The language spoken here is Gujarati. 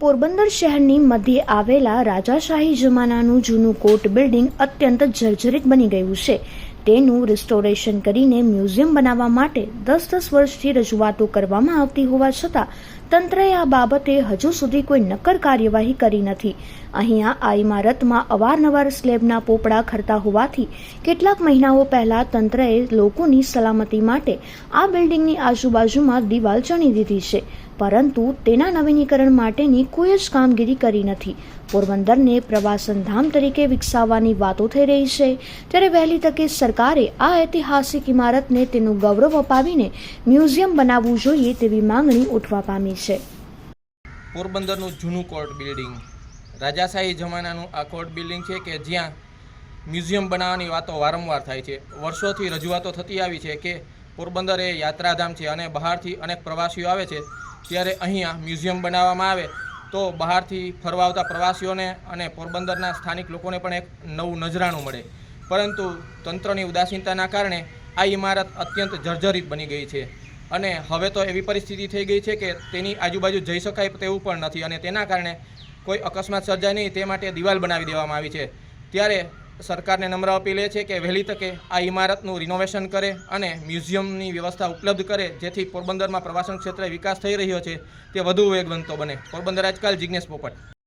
પોરબંદર શહેરની મધ્યે આવેલા રાજાશાહી જમાનાનું જૂનું કોર્ટ બિલ્ડિંગ અત્યંત જર્જરિત બની ગયું છે. તેનું રિસ્ટોરેશન કરીને મ્યુઝિયમ બનાવવા માટે દસ દસ વર્ષથી રજૂઆતો કરવામાં આવતી હોવા છતાં તંત્રએ આ બાબતે હજુ સુધી કોઈ નક્કર કાર્યવાહી કરી નથી. અહીંયા આ ઇમારતમાં અવારનવાર સ્લેબના પોપડા ખરતા હોવાથી કેટલાક મહિનાઓ પહેલા તંત્રએ લોકોની સલામતી માટે આ બિલ્ડિંગની આજુબાજુમાં દિવાલ ચણી દીધી છે, પરંતુ તેના નવીનીકરણ માટેની કોઈ જ કામગીરી કરી નથી. પોરબંદરને પ્રવાસન ધામ તરીકે વિકસાવવાની વાતો થઈ રહી છે, ત્યારે વહેલી તકે સરકારે આ ઐતિહાસિક ઇમારતને તેનું ગૌરવ અપાવીને મ્યુઝિયમ બનાવવું જોઈએ તેવી માંગણી ઉઠવા પામી છે. પોરબંદરનું જૂનું કોર્ટ બિલ્ડિંગ. રાજાશાહી જમાનાનું આ કોર્ટ બિલ્ડિંગ છે કે જ્યાં મ્યુઝિયમ બનાવવાની વાતો વારંવાર થાય છે. વર્ષોથી રજૂઆતો થતી આવી છે કે પોરબંદર એ યાત્રાધામ છે અને બહારથી અનેક પ્રવાસીઓ આવે છે. ત્યારે અહીંયા મ્યુઝિયમ બનાવવામાં આવે તો બહારથી ફરવા આવતા પ્રવાસીઓને અને પોરબંદરના સ્થાનિક લોકોને પણ એક નવું નજરાણું મળે. પરંતુ તંત્રની ઉદાસીનતાના કારણે આ ઇમારત અત્યંત જર્જરિત બની ગઈ છે. અને હવે તો એવી પરિસ્થિતિ થઈ ગઈ છે કે તેની આજુબાજુ જઈ શકાય તેવું પણ નથી અને તેના કારણે કોઈ અકસ્માત સર્જાય નહીં, તે માટે દિવાલ બનાવી દેવામાં આવી છે. ત્યારે સરકારને નમ્ર અપીલ એ છે કે વહેલી તકે આ ઇમારતનું રિનોવેશન કરે અને મ્યુઝિયમની વ્યવસ્થા ઉપલબ્ધ કરે, જેથી પોરબંદરમાં પ્રવાસન ક્ષેત્રે વિકાસ થઈ રહ્યો છે, તે વધુ વેગવંતો બને. પોરબંદર આજકાલ જિજ્ઞેશ પોપટ.